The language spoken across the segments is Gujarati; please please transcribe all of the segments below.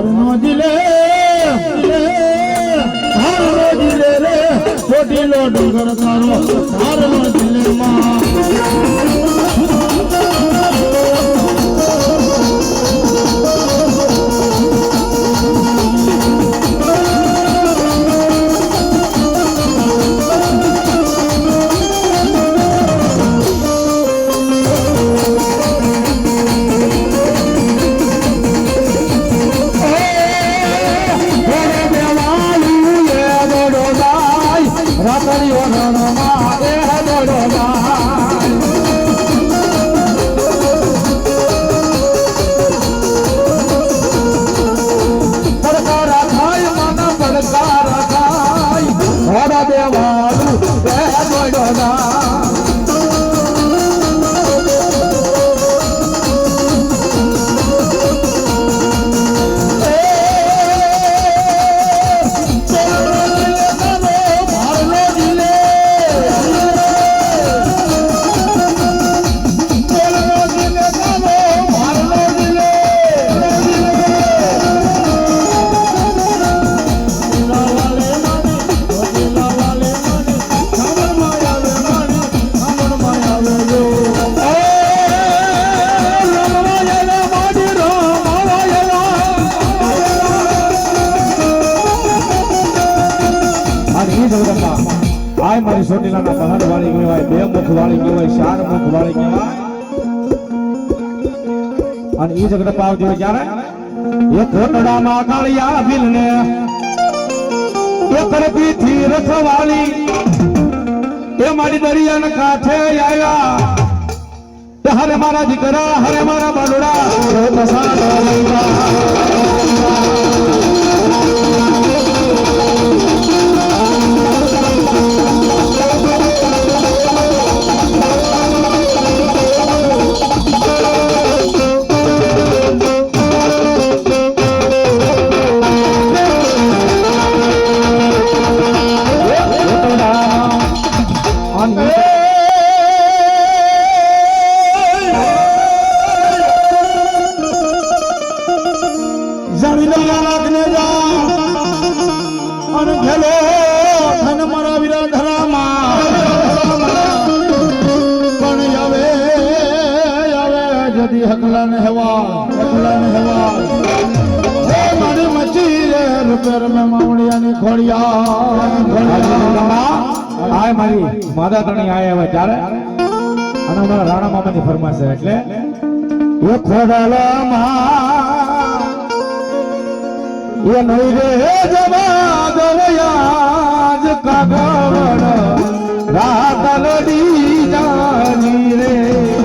હરનો દિલે હરનો દિલે રે ચોટીલો ડુંગર તારો હરનો દિલે માં સોટીલાના પહાડ વાળી કહેવાય, બે મુખ વાળી કહેવાય, ચાર મુખ વાળી કહેવાય. અને એ જગત આવતી હોય ક્યારે? એ કોટડામાં કાળિયા ભીલને એ કરપીથી રખવાળી એ મારી દરિયાના કાંઠે આવ્યા હરે મારા દીકરા હરે મારા બાલુડા અને ઘેલો ધન મારા વીરા ધરામાં પણ આવે આવે જદી હકલા ને હવા હકલા ને હવા મારી મચી રે રૂપેર મે માવડિયાની ખોડિયા આય મારી માદા તણી આય હવે ત્યારે. અને અમારા રાણા મામાની ફરમાશ એટલે. એ ખોડાલામાં એ નહીં રે જવા દવયાજ કાગવડ રાત લડી જાની રે.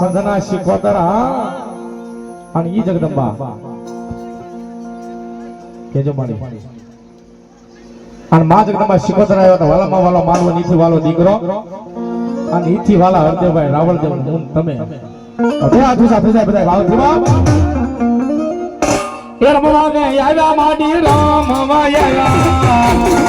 સંધના શીખોતર. હા અને ઈ જગદંબા. કેજો મારી. અને માં જગદંબા શીખોતર આવ્યો તો વાલામાં વાલો માનવો નીથી વાલો દીકરો. અને નીથી વાલા હરદેવભાઈ, રાવળદેવ, હું, તમે. હાથ ઊંચા થઈ જાય બધા ભાવ ધીમા એ રમવા ને આવ્યા માડી રામ આવ્યા.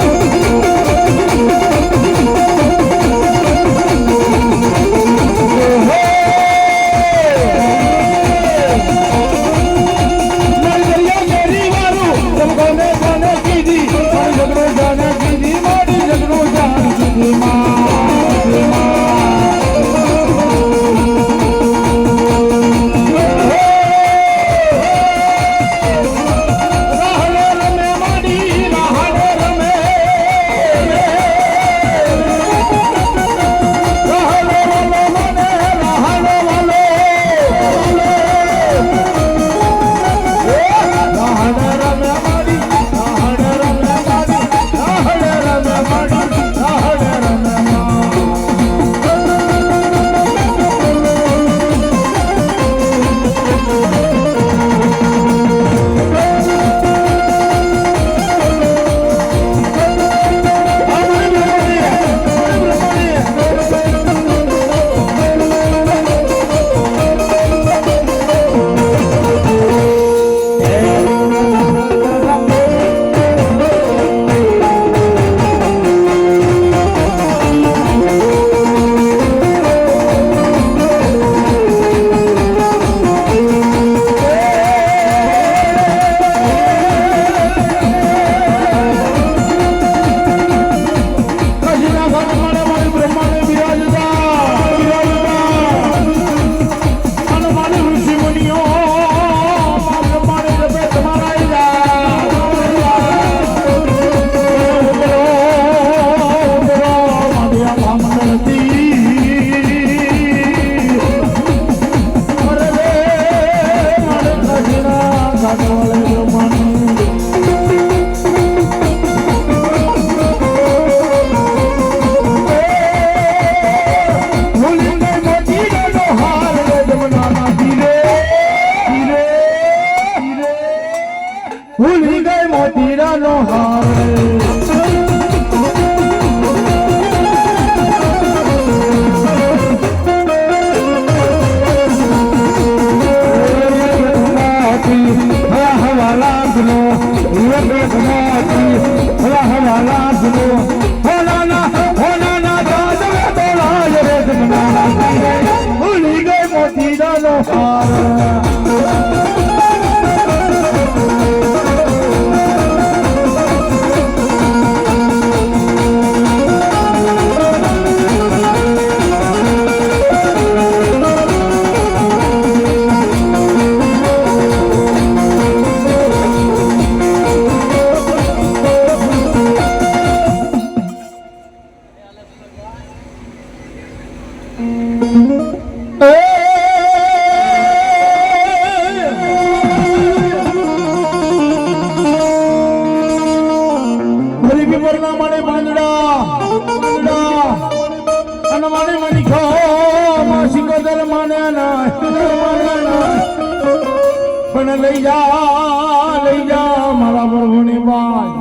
પણ લઈ જા લઈ જા મારા પ્રભુની બાઈ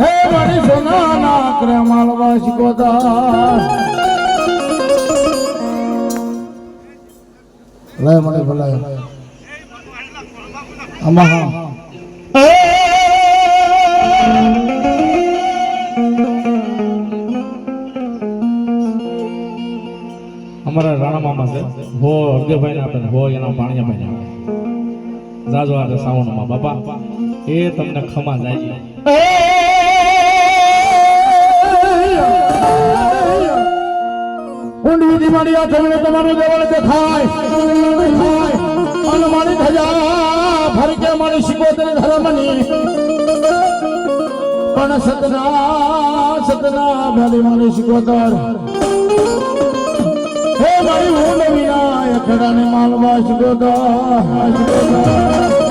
હે મારી સોના ના કરે માલવા શીખોતા લય મને ભલાય. આમાં હા. અમારા રાણા મામા છે. હો અર્જયભાઈ ને આપે હો એના પાણી ભાઈ આપે જાજો આજે સાવણમાં બાપા. એ તમને ખમા જાય. ઊંડી દીવાળી આ તમને તમારું દેવળ દેખાય. દેખાય અને મારી ધજા ફરકે મારી શિકોતર ધર્મની. પણ સતના સતના ભલી મારી શિકોતર. હે મારી હું નવીના એકડાને માલવા શિકોતર શિકોતર.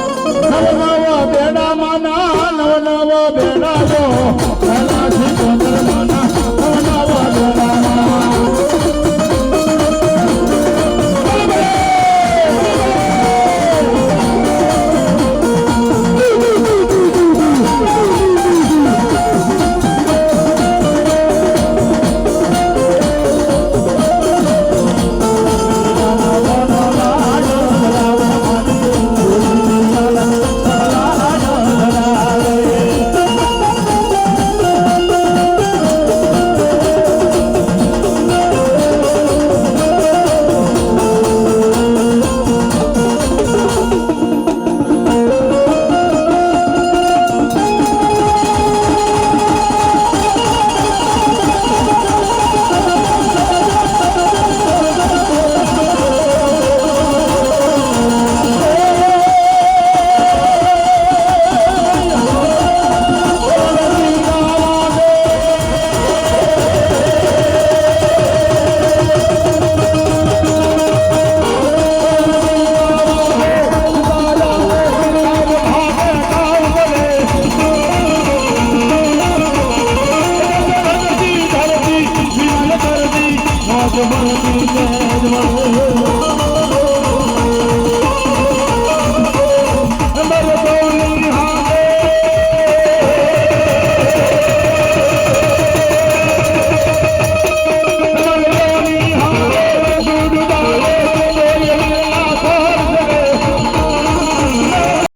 güzel var